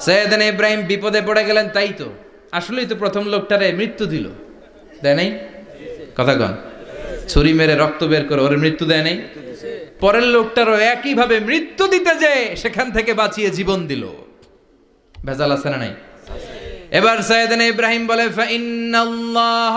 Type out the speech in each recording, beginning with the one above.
সৈয়দান ইব্রাহিম বিপদে পড়ে গেলেন, তাই তো। আসলেই তো প্রথম লোকটারে মৃত্যু দিল। দেয় নাই? কথা কন। ছুরি মেরে রক্ত বের করে ওর মৃত্যু দেয় নাই? পরের লোকটারও একইভাবে মৃত্যু দিতে যে সেখান থেকে বাঁচিয়ে জীবন দিল। ভেজাল আছে না নাই? এবার সৈয়দান ইব্রাহিম বলে ফাইন্নাল্লাহ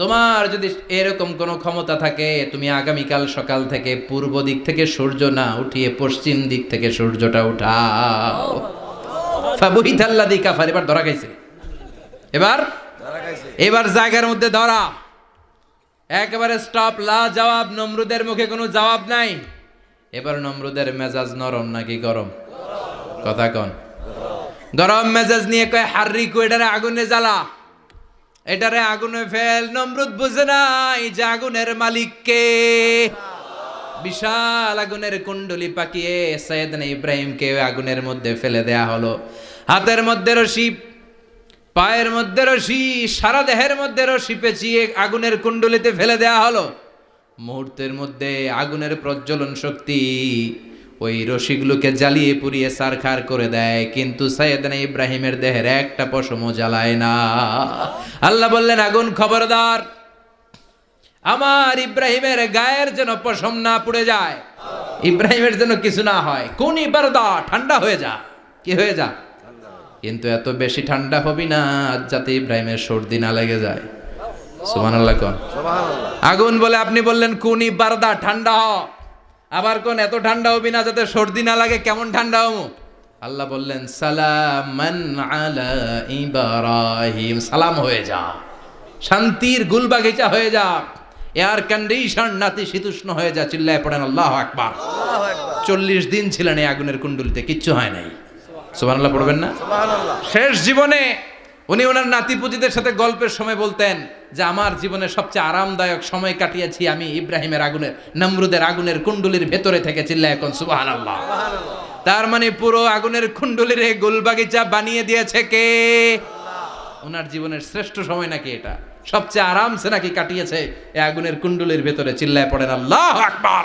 তোমার যদি এরকম কোনো ক্ষমতা থাকে তুমি আগামীকাল সকাল থেকে পূর্ব দিক থেকে সূর্য না উঠিয়ে পশ্চিম দিক থেকে সূর্যটা উঠাও। ফাবুহিতাল্লাদি কাফার এবার ধরা খাইছে। এবার? এবার জায়গার মধ্যে ধরা। একেবারে স্টপ লা জবাব নমরুদের মুখে কোনো জবাব নাই। এবার নমরুদের মেজাজ নরম নাকি গরম? কথা কন। গরম মেজাজ নিয়ে কয় হার্রি এটারে আগুনে জ্বালা। এটারে আগুনে ফেল, নমরুদ বুঝে নাই যে আগুনের মালিক কে বিশাল আগুনের কুণ্ডলি পাকিয়ে সৈয়দনা ইব্রাহিমকে আগুনের মধ্যে ফেলে দেয়া হলো। হাতের মধ্যে রশি, পায়ের মধ্যে রশি, সারা দেহের মধ্যে রশি পেঁচিয়ে আগুনের কুণ্ডলিতে ফেলে দেয়া হলো। মুহূর্তের মধ্যে আগুনের প্রজ্বলন শক্তি ওই রশিগুলোকে জ্বালিয়ে পুড়িয়ে সারখার করে দেয় কিন্তু সৈয়দনা ইব্রাহিমের দেহের একটা পশমও জ্বালায় না। আল্লাহ বললেন আগুন খবরদার আমার ইব্রাহিমের গায়ের যেন পশম না পুড়ে যায় ইব্রাহিমের যেন কিছু না হয় কোন ইবারদা ঠান্ডা হয়ে যা। কি হয়ে যা? কিন্তু এত বেশি ঠান্ডা হবি না যাতে ইব্রাহিমের সর্দি না লেগে যায়। সুমান আল্লাহ কন আগুন বলে আপনি বললেন কোন ইবারদা ঠান্ডা হ। আবার কোন এত ঠান্ডা হবি না যাতে সর্দি না লাগে কেমন ঠান্ডা হব? আল্লাহ বললেন সালামান আলা ইব্রাহিম। সালাম হয়ে যা। শান্তির গুলবাগিচা হয়ে যা। এয়ার কন্ডিশন নাতি শীতুষ্ণ হয়ে যা। চিল্লায় পড়েন আল্লাহ আকবার। চল্লিশ দিন ছিলেন এই আগুনের কুণ্ডুলিতে কিচ্ছু হয় নাই। সুবহানাল্লাহ পড়বেন না? শেষ জীবনে উনি ওনার নাতিপুতিদের সাথে গল্পের সময় বলতেন যে আমার জীবনে সবচেয়ে আরামদায়ক সময় কাটিয়েছি আমি ইব্রাহিমের আগুনের নমরুদের আগুনের কুণ্ডলির ভেতরে থেকে চিল্লায় এখন সুবাহান আল্লাহ তার মানে পুরো আগুনের কুণ্ডলির গোলবাগিচা বানিয়ে দিয়েছে কে? ওনার জীবনের শ্রেষ্ঠ সময় নাকি এটা? সবচেয়ে আরামসে নাকি কাটিয়েছে এই আগুনের কুণ্ডলির ভেতরে চিল্লায় পড়েন আল্লাহ আকবার।